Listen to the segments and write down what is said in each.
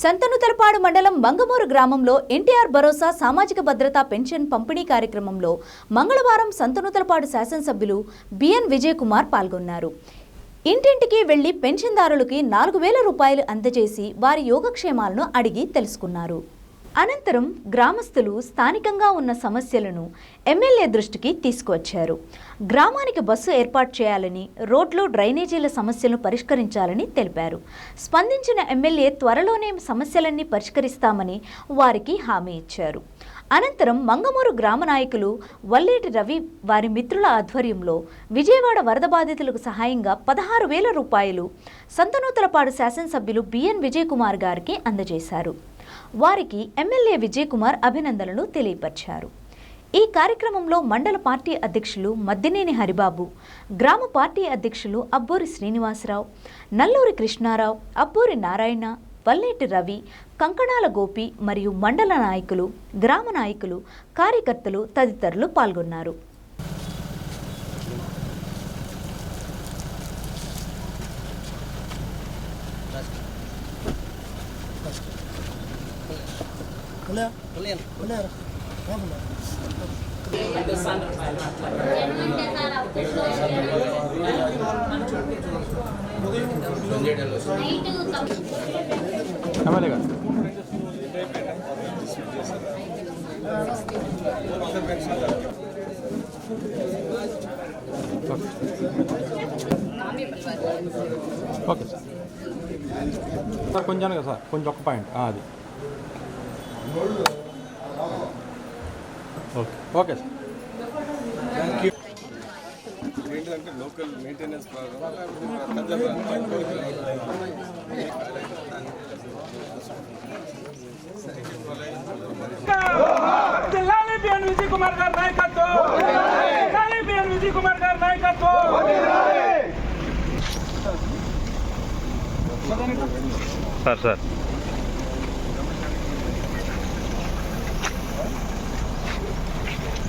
సంతనుతలపాడు మండలం మంగమూరు గ్రామంలో ఎన్టీఆర్ భరోసా సామాజిక భద్రతా పెన్షన్ పంపిణీ కార్యక్రమంలో మంగళవారం సంతనుతలపాడు శాసనసభ్యులు బిఎన్ విజయ్ కుమార్ పాల్గొన్నారు. ఇంటింటికి వెళ్ళి పెన్షన్దారులకి నాలుగు వేల రూపాయలు అందజేసి వారి యోగక్షేమాలను అడిగి తెలుసుకున్నారు. అనంతరం గ్రామస్తులు స్థానికంగా ఉన్న సమస్యలను ఎమ్మెల్యే దృష్టికి తీసుకువచ్చారు. గ్రామానికి బస్సు ఏర్పాటు చేయాలని రోడ్లు డ్రైనేజీల సమస్యలను పరిష్కరించాలని తెలిపారు. స్పందించిన ఎమ్మెల్యే త్వరలోనే సమస్యలన్నీ పరిష్కరిస్తామని వారికి హామీ ఇచ్చారు. అనంతరం మంగమూరు గ్రామ నాయకులు వల్లేటి రవి వారి మిత్రుల ఆధ్వర్యంలో విజయవాడ వరద బాధితులకు సహాయంగా పదహారు వేల రూపాయలు సంతనూతలపాడు శాసనసభ్యులు బిఎన్ విజయ్ కుమార్ గారికి అందజేశారు. వారికి ఎమ్మెల్యే విజయ్ కుమార్ అభినందనలు తెలియపరిచారు. ఈ కార్యక్రమంలో మండల పార్టీ అధ్యక్షులు మద్దినేని హరిబాబు గ్రామ పార్టీ అధ్యక్షులు అబ్బూరి శ్రీనివాసరావు నల్లూరి కృష్ణారావు అబ్బూరి నారాయణ వల్లేటి రవి కంకణాల గోపి మరియు మండల నాయకులు గ్రామ నాయకులు కార్యకర్తలు తదితరులు పాల్గొన్నారు ఎమ్మెల్యే గారు ఓకే సార్. సార్ కొంచెం కదా సార్. కొంచెం ఒక్క పాయింట్. ఆ, అది. ఓకే. Okay sir. ఏంటంటే లోకల్ మెయింటెనెన్స్ జిల్లాని విజయ్ కుమార్ గారి నాయకత్వం. విజయ్ కుమార్ గారి నాయకత్వం. Sir sir.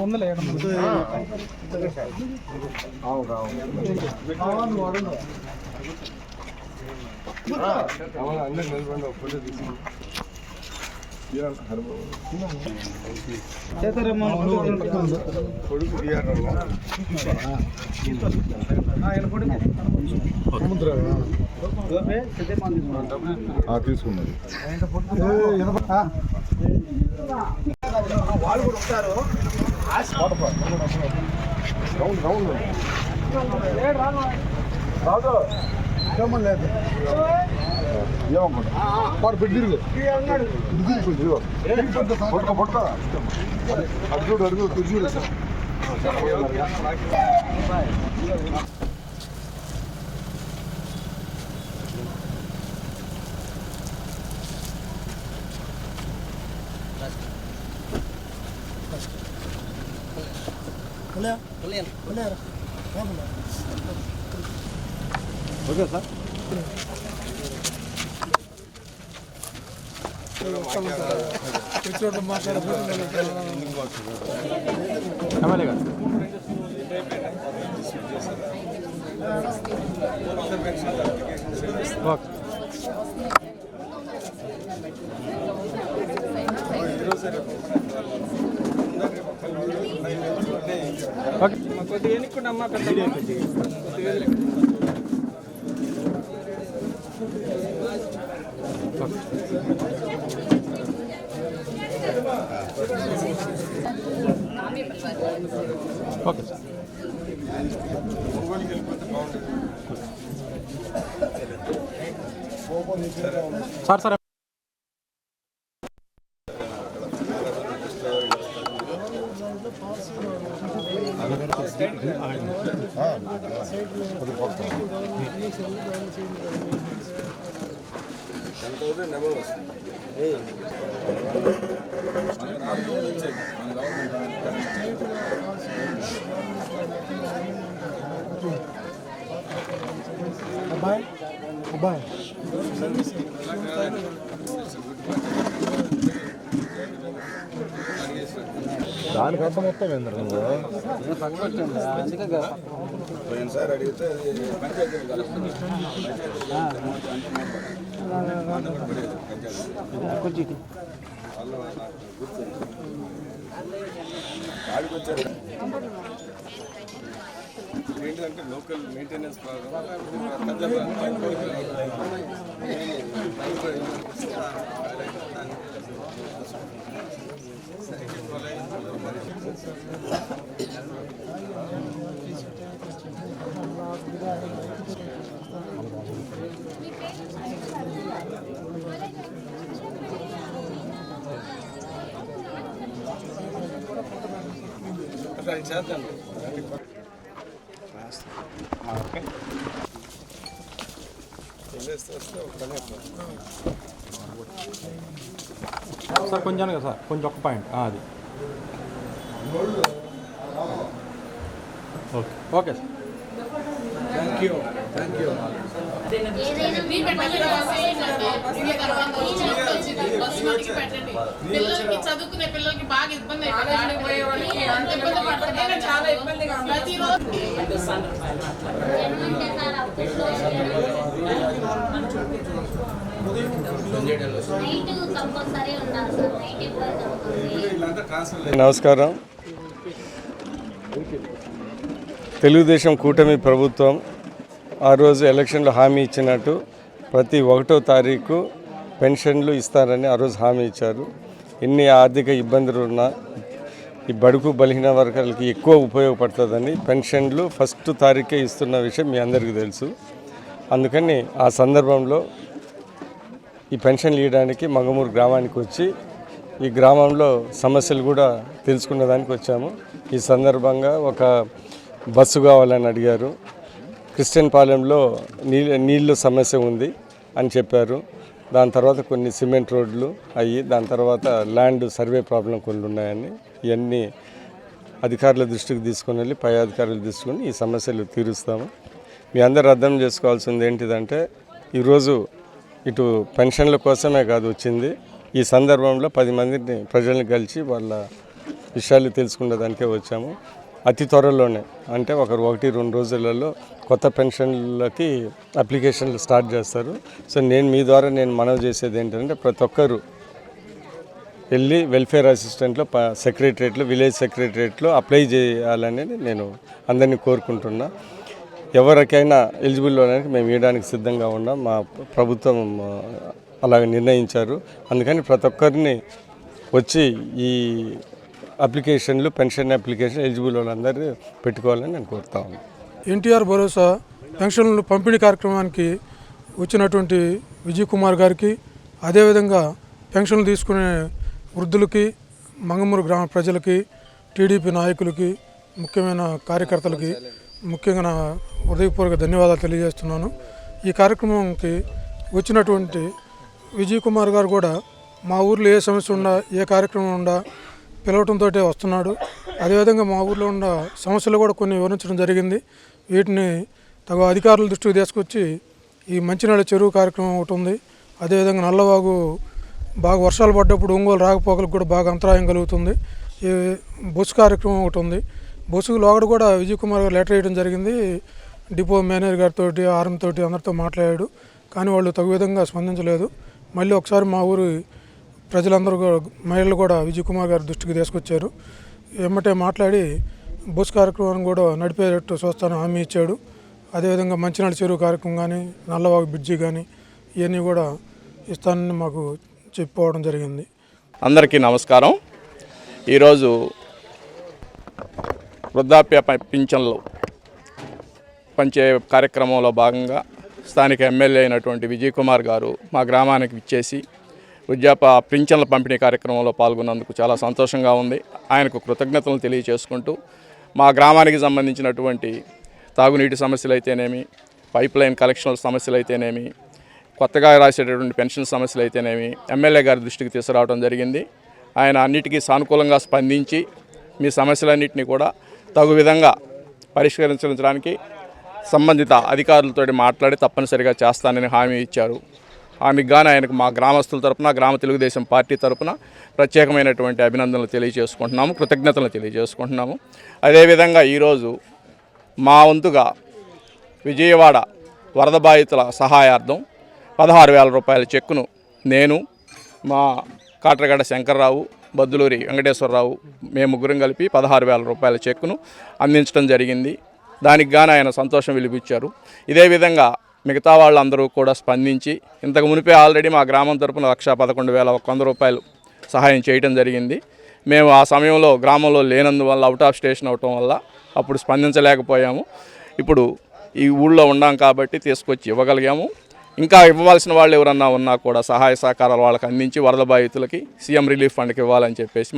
అందరూ నిలబడి ఒక ఫోటో తీసి కొడుకు బిఆర్ తీసుకున్నది రౌండ్ రౌండ్ రాదు లేదు ఏమనుకుంటా వాడు పెట్టిరు పొట్ట పొట్ట అడుగు అడుగు తిరిగి ఓకే సార్ ఎమ్మెల్యే గారు ఓకే కొద్దిగా ఎన్నుకున్నమ్మా పెద్ద కొద్దిగా okay sir. Sir sir ten thousand above వస్తుంది అబ్బాయి మొత్తం ఏంద్ర అడిగితే ఏంటంటే లోకల్ మెయింటెనెన్స్ ప్రాబ్లం ఒక అయిపోతుంది. సార్ కొంచెం సార్ కొంచెం ఒక్క పాయింట్. అది. ఓకే. Okay sir. పిల్లలకి చదువుకునే పిల్లలకి బాగా ఇబ్బంది అయిపోయింది అంత ఇబ్బంది పడుతుంది చాలా ఇబ్బందిగా ఉంది ప్రతిరోజు నైట్ కంపల్సరీ ఉండాలి సార్ నైట్ ఎప్పుడు కంపల్సరీ వీళ్ళంతా ట్రాన్స్ఫర్ నమస్కారం. తెలుగుదేశం కూటమి ప్రభుత్వం ఆ రోజు ఎలక్షన్లో హామీ ఇచ్చినట్టు ప్రతి ఒకటో తారీఖు పెన్షన్లు ఇస్తారని ఆ రోజు హామీ ఇచ్చారు. ఎన్ని ఆర్థిక ఇబ్బందులు ఉన్నా ఈ బడుగు బలహీన వర్గాలకి ఎక్కువ ఉపయోగపడుతుందని పెన్షన్లు ఫస్ట్ తారీఖే ఇస్తున్న విషయం మీ అందరికీ తెలుసు. అందుకని ఆ సందర్భంలో ఈ పెన్షన్లు ఇవ్వడానికి మంగమూరు గ్రామానికి వచ్చి ఈ గ్రామంలో సమస్యలు కూడా తెలుసుకున్న దానికి వచ్చాము. ఈ సందర్భంగా ఒక బస్సు కావాలని అడిగారు. క్రిస్టియన్ పాలెంలో నీళ్ళ నీళ్ళ సమస్య ఉంది అని చెప్పారు. దాని తర్వాత కొన్ని సిమెంట్ రోడ్లు అయ్యి దాని తర్వాత ల్యాండ్ సర్వే ప్రాబ్లం కొన్ని ఉన్నాయని ఇవన్నీ అధికారుల దృష్టికి తీసుకొని వెళ్ళి పై అధికారుల తీసుకొని ఈ సమస్యలు తీరుస్తాము. మీ అందరు అర్థం చేసుకోవాల్సింది ఏంటిదంటే ఈరోజు ఇటు పెన్షన్ల కోసమే కాదు వచ్చింది. ఈ సందర్భంలో పది మందిని ప్రజల్ని కలిసి వాళ్ళ విషయాలు తెలుసుకునే దానికే వచ్చాము. అతి త్వరలోనే. అంటే ఒక ఒకటి రెండు రోజులలో కొత్త పెన్షన్లకి అప్లికేషన్లు స్టార్ట్ చేస్తారు. సో నేను మీ ద్వారా నేను మనవి చేసేది ఏంటంటే ప్రతి ఒక్కరు వెళ్ళి వెల్ఫేర్ అసిస్టెంట్లో ప సెక్రటరియట్లో విలేజ్ సెక్రటరేట్లో అప్లై చేయాలని నేను అందరినీ కోరుకుంటున్నా. ఎవరికైనా ఎలిజిబుల్ అనేది మేము ఇవ్వడానికి సిద్ధంగా ఉన్నాం. మా ప్రభుత్వం ఆ, అలాగ నిర్ణయించారు. అందుకని ప్రతి ఒక్కరిని వచ్చి ఈ అప్లికేషన్లు పెన్షన్ అప్లికేషన్ ఎలిజిబుల్ వాళ్ళందరూ పెట్టుకోవాలని నేను కోరుతా ఉన్నాను. ఎన్టీఆర్ భరోసా పెన్షన్లు పంపిణీ కార్యక్రమానికి వచ్చినటువంటి విజయ్ కుమార్ గారికి అదేవిధంగా పెన్షన్లు తీసుకునే వృద్ధులకి మంగమూరు గ్రామ ప్రజలకి టీడీపీ నాయకులకి ముఖ్యమైన కార్యకర్తలకి ముఖ్యంగా నా హృదయపూర్వక ధన్యవాదాలు తెలియజేస్తున్నాను. ఈ కార్యక్రమంకి వచ్చినటువంటి విజయ్ కుమార్ గారు కూడా మా ఊర్లో ఏ సమస్య ఉండా ఏ కార్యక్రమం ఉండా పిలవటంతో వస్తున్నాడు. అదేవిధంగా మా ఊర్లో ఉన్న సమస్యలు కూడా కొన్ని వివరించడం జరిగింది. వీటిని తగు అధికారుల దృష్టికి తీసుకొచ్చి ఈ మంచినీళ్ళ చెరువు కార్యక్రమం ఒకటి ఉంది. అదేవిధంగా నల్లవాగు బాగా వర్షాలు పడ్డప్పుడు ఒంగోలు రాకపోకలకు కూడా బాగా అంతరాయం కలుగుతుంది. ఈ బొసు కార్యక్రమం ఒకటి ఉంది. బస్సుకు లోగడ కూడా విజయ్ కుమార్ గారు లెటర్ వేయడం జరిగింది. డిపో మేనేజర్ గారితో ఆర్ఎం తోటి అందరితో మాట్లాడాడు. కానీ వాళ్ళు తగు విధంగా స్పందించలేదు. మళ్ళీ ఒకసారి మా ఊరి ప్రజలందరూ కూడా మహిళలు కూడా విజయ్ కుమార్ గారి దృష్టికి తీసుకొచ్చారు. ఎమ్మటే మాట్లాడి బస్ కార్యక్రమాన్ని కూడా నడిపేటట్టు చూస్తాను హామీ ఇచ్చాడు. అదేవిధంగా మంచినాడు చెరువు కార్యక్రమం కానీ నల్లవాగు బ్రిడ్జి కానీ ఇవన్నీ కూడా ఇస్తానని మాకు చెప్పుకోవడం జరిగింది. అందరికీ నమస్కారం. ఈరోజు వృద్ధాప్య పింఛన్లు పంచే కార్యక్రమంలో భాగంగా స్థానిక ఎమ్మెల్యే అయినటువంటి విజయ్ కుమార్ గారు మా గ్రామానికి ఇచ్చేసి వృద్ధాప పింఛన్ల పంపిణీ కార్యక్రమంలో పాల్గొన్నందుకు చాలా సంతోషంగా ఉంది. ఆయనకు కృతజ్ఞతలు తెలియచేసుకుంటూ మా గ్రామానికి సంబంధించినటువంటి తాగునీటి సమస్యలు అయితేనేమి పైప్ లైన్ కలెక్షన్ల సమస్యలు అయితేనేమి కొత్తగా రాసేటటువంటి పెన్షన్ సమస్యలు అయితేనేమి ఎమ్మెల్యే గారి దృష్టికి తీసుకురావడం జరిగింది. ఆయన అన్నిటికీ సానుకూలంగా స్పందించి మీ సమస్యలన్నింటినీ కూడా తగు విధంగా పరిష్కరించడానికి సంబంధిత అధికారులతో మాట్లాడి తప్పనిసరిగా చేస్తానని హామీ ఇచ్చారు. ఆమెకు గాను ఆయనకు మా గ్రామస్తుల తరపున గ్రామ తెలుగుదేశం పార్టీ తరపున ప్రత్యేకమైనటువంటి అభినందనలు తెలియజేసుకుంటున్నాము కృతజ్ఞతలు తెలియజేసుకుంటున్నాము. అదేవిధంగా ఈరోజు మా వంతుగా విజయవాడ వరద బాధితుల సహాయార్థం పదహారు వేల రూపాయల చెక్కును నేను మా కాట్రగడ్డ శంకర్రావు బద్దులూరి వెంకటేశ్వరరావు మేము ముగ్గురం కలిపి పదహారు వేల రూపాయల చెక్కును అందించడం జరిగింది. దానికి గాను ఆయన సంతోషం విలిపించారు. ఇదే విధంగా మిగతా వాళ్ళందరూ కూడా స్పందించి ఇంతకు మునిపే ఆల్రెడీ మా గ్రామం తరపున లక్ష పదకొండు వేల ఒక వంద రూపాయలు సహాయం చేయటం జరిగింది. మేము ఆ సమయంలో గ్రామంలో లేనందువల్ల అవుట్ ఆఫ్ స్టేషన్ అవటం వల్ల అప్పుడు స్పందించలేకపోయాము. ఇప్పుడు ఈ ఊళ్ళో ఉన్నాం కాబట్టి తీసుకొచ్చి ఇవ్వగలిగాము. ఇంకా ఇవ్వవలసిన వాళ్ళు ఎవరన్నా ఉన్నా కూడా సహాయ సహకారాలు వాళ్ళకి అందించి వరద బాధితులకి సీఎం రిలీఫ్ ఫండ్కి ఇవ్వాలని చెప్పేసి